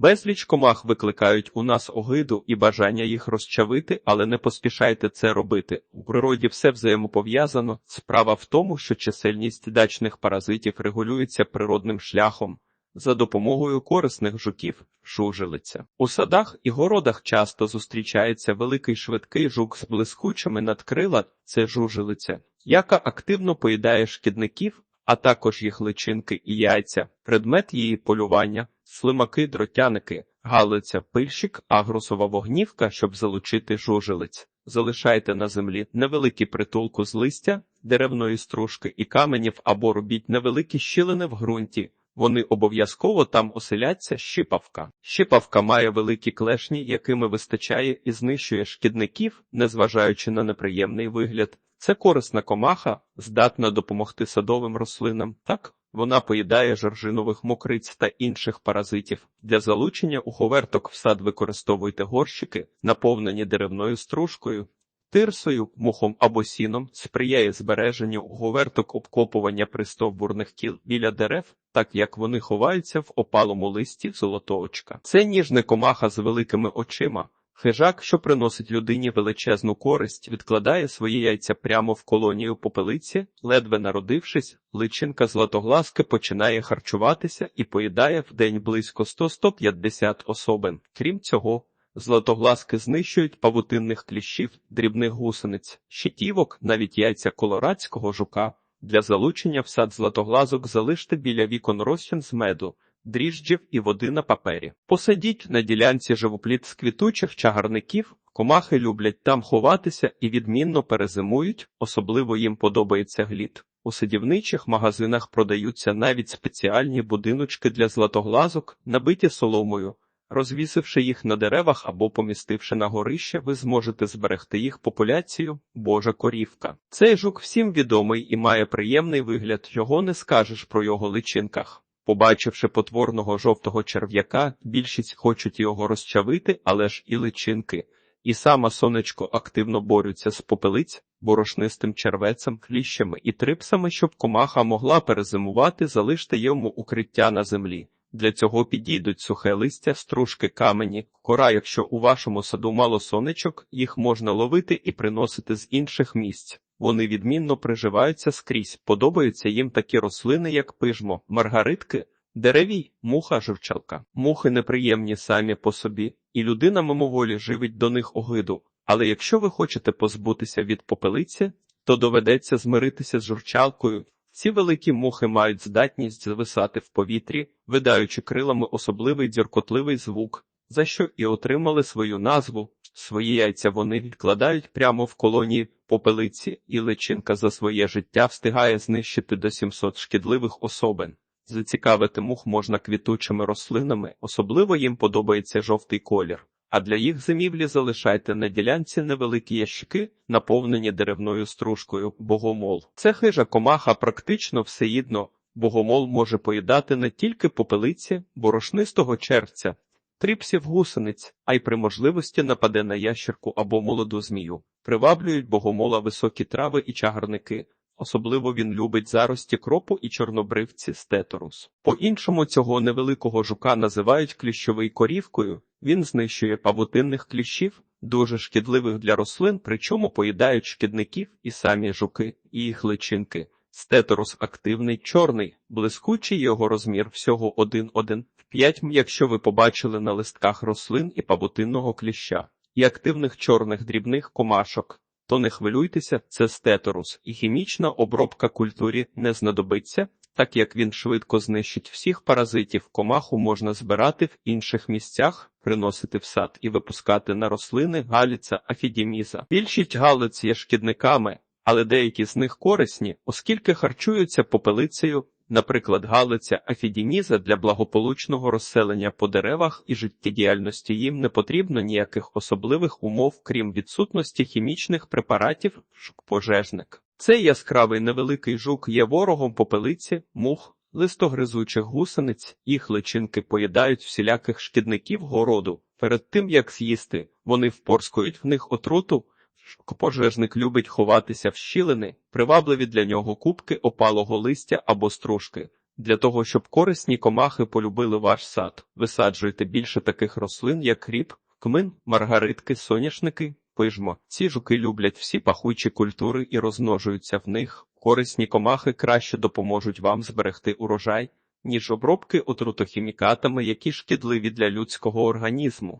Безліч комах викликають у нас огиду і бажання їх розчавити, але не поспішайте це робити. У природі все взаємопов'язано. Справа в тому, що чисельність дачних паразитів регулюється природним шляхом. За допомогою корисних жуків жужелиця. У садах і городах часто зустрічається великий швидкий жук з блискучими надкрила – це жужелиця, яка активно поїдає шкідників, а також їх личинки і яйця, предмет її полювання, слимаки, дротяники, галиця, пильщик, агрусова вогнівка, щоб залучити жужелиць. Залишайте на землі невеликі притулку з листя, деревної стружки і каменів або робіть невеликі щілини в ґрунті. Вони обов'язково там оселяться щипавка. Щипавка має великі клешні, якими вистачає і знищує шкідників, незважаючи на неприємний вигляд. Це корисна комаха, здатна допомогти садовим рослинам. Так, вона поїдає жоржинових мокриць та інших паразитів. Для залучення уховерток в сад використовуйте горщики, наповнені деревною стружкою. Тирсою, мухом або сіном сприяє збереженню у говерток обкопування пристовбурних кіл біля дерев, так як вони ховаються в опалому листі золотоочка. Це ніжне комаха з великими очима. Хижак, що приносить людині величезну користь, відкладає свої яйця прямо в колонію попелиці, ледве народившись, личинка златогласки починає харчуватися і поїдає в день близько 100-150 особин. Крім цього, Златогласки знищують павутинних кліщів, дрібних гусениць, щитівок, навіть яйця колорадського жука. Для залучення в сад златоглазок залиште біля вікон розчин з меду, дріжджів і води на папері. Посадіть на ділянці живопліт з квітучих чагарників, комахи люблять там ховатися і відмінно перезимують, особливо їм подобається глід. У садівничих магазинах продаються навіть спеціальні будиночки для златоглазок, набиті соломою. Розвісивши їх на деревах або помістивши на горище, ви зможете зберегти їх популяцію Божа корівка. Цей жук всім відомий і має приємний вигляд, його не скажеш про його личинках. Побачивши потворного жовтого черв'яка, більшість хочуть його розчавити, але ж і личинки. І сама сонечко активно борються з попелиць, борошнистим червецем, кліщами і трипсами, щоб комаха могла перезимувати, залиште йому укриття на землі. Для цього підійдуть сухе листя, стружки, камені, кора, якщо у вашому саду мало сонечок, їх можна ловити і приносити з інших місць. Вони відмінно приживаються скрізь, подобаються їм такі рослини, як пижмо, маргаритки, деревій, муха, живчалка. Мухи неприємні самі по собі, і людина мимоволі живить до них огиду. Але якщо ви хочете позбутися від попелиці, то доведеться змиритися з журчалкою. Ці великі мухи мають здатність зависати в повітрі, видаючи крилами особливий дзюркотливий звук, за що і отримали свою назву. Свої яйця вони відкладають прямо в колонії попелиці, і личинка за своє життя встигає знищити до 700 шкідливих особин. Зацікавити мух можна квітучими рослинами, особливо їм подобається жовтий колір. А для їх зимівлі залишайте на ділянці невеликі ящики, наповнені деревною стружкою, богомол. Це хижа комаха практично всеїдно. Богомол може поїдати не тільки попелиці, борошнистого червця, тріпсів гусениць, а й при можливості нападе на ящерку або молоду змію. Приваблюють богомола високі трави і чагарники. Особливо він любить зарості кропу і чорнобривці стеторус. По-іншому цього невеликого жука називають кліщовий корівкою. Він знищує павутинних кліщів, дуже шкідливих для рослин, причому поїдають шкідників і самі жуки, і їх личинки. Стеторус активний, чорний, блискучий його розмір всього 1,1 в 5 якщо ви побачили на листках рослин і павутинного кліща, і активних чорних дрібних комашок. То не хвилюйтеся, це стеторус, і хімічна обробка культурі не знадобиться, так як він швидко знищить всіх паразитів, комаху можна збирати в інших місцях, приносити в сад і випускати на рослини галіця афідіміза. Більшість галиць є шкідниками, але деякі з них корисні, оскільки харчуються попелицею. Наприклад, галиця афідініза для благополучного розселення по деревах і життєдіяльності їм не потрібно ніяких особливих умов, крім відсутності хімічних препаратів, пожежник. Цей яскравий невеликий жук є ворогом попелиці, мух, листогризучих гусениць, їх личинки поїдають всіляких шкідників городу. Перед тим як з'їсти, вони впорскують в них отруту. Пожежник любить ховатися в щілини, привабливі для нього кубки опалого листя або стружки. Для того, щоб корисні комахи полюбили ваш сад, висаджуйте більше таких рослин, як кріп, кмин, маргаритки, соняшники, пижмо. Ці жуки люблять всі пахучі культури і розмножуються в них. Корисні комахи краще допоможуть вам зберегти урожай, ніж обробки отрутохімікатами, які шкідливі для людського організму.